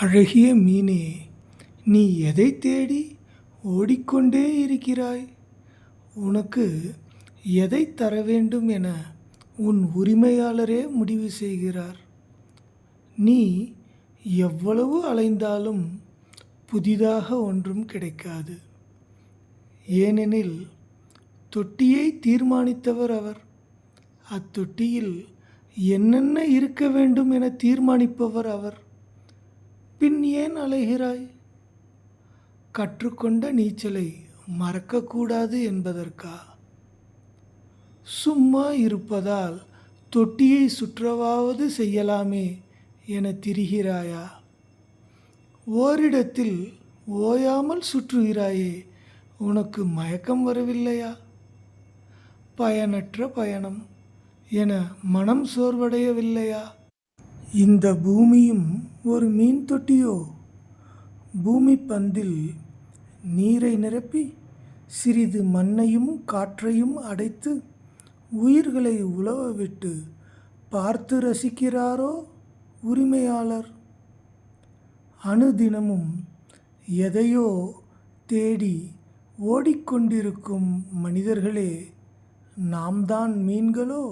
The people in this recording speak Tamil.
அழகிய மீனே நீ எதை தேடி ஓடிக்கொண்டே இருக்கிறாய்? உனக்கு எதை தர வேண்டும் என உன் உரிமையாளரே முடிவு செய்கிறார். நீ எவ்வளவு அலைந்தாலும் புதிதாக ஒன்றும் கிடைக்காது. ஏனெனில் தொட்டியை தீர்மானித்தவர் அவர். அத்தொட்டியில் என்னென்ன இருக்க வேண்டும் என தீர்மானிப்பவர் அவர். பின் ஏன் அலைகிறாய்? கற்றுக்கொண்ட நீச்சலை மறக்கக்கூடாது என்பதற்கா? சும்மா இருப்பதால் தொட்டியை சுற்றவாவது செய்யலாமே என திரிகிறாயா? ஓரிடத்தில் ஓயாமல் சுற்றுகிறாயே உனக்கு மயக்கம் வரவில்லையா? பயனற்ற பயணம் என மனம் சோர்வடையவில்லையா? இந்த பூமியும் ஒரு மீன் தொட்டியோ? பூமி பந்தில் நீரை நிரப்பி சிறிது மண்ணையும் காற்றையும் அடைத்து உயிர்களை உலவ விட்டு பார்த்து ரசிக்கிறாரோ உரிமையாளர்? அணுதினமும் எதையோ தேடி ஓடிக்கொண்டிருக்கும் மனிதர்களே நாம் தான் மீன்களோ?